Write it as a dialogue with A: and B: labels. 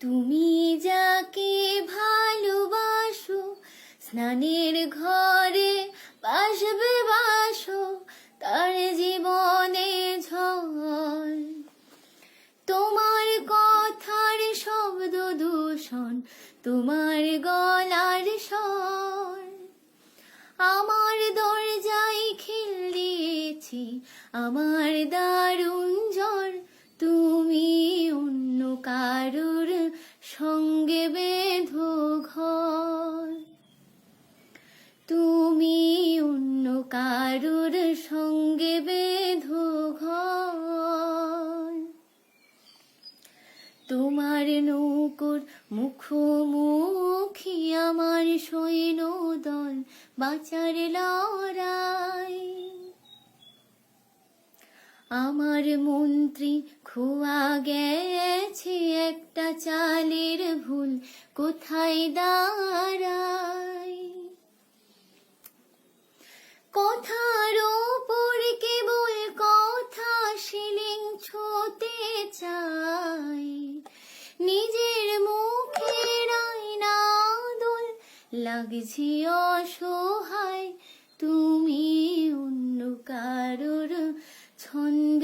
A: তুমি যাকে ভালোবাসো, স্নানের ঘরে বাসবে বাসো, তার জীবনে ঝড়। তোমার কথার শব্দ দূষণ, তোমার গলার স্বর। আমার দরজায় খিল দিয়েছি, আমার দারুণ জ্বর সঙ্গে বেঁধো ঘর। তুমি অন্য কারুর সঙ্গে বেঁধো ঘর। তোমার নৌকর মুখোমুখি আমার সৈন্য দল বাঁচার লড়াই। আমার মন্ত্রী খোয়া গেছে একটা চালের ভুল, কোথায় দাঁড়ায়? কথার ওপর কেবল কথা শিলিং ছোতে চাই নিজের মুখের আয়না দোল লাগছি অসহায়, তুমি অন্য কারোর Ton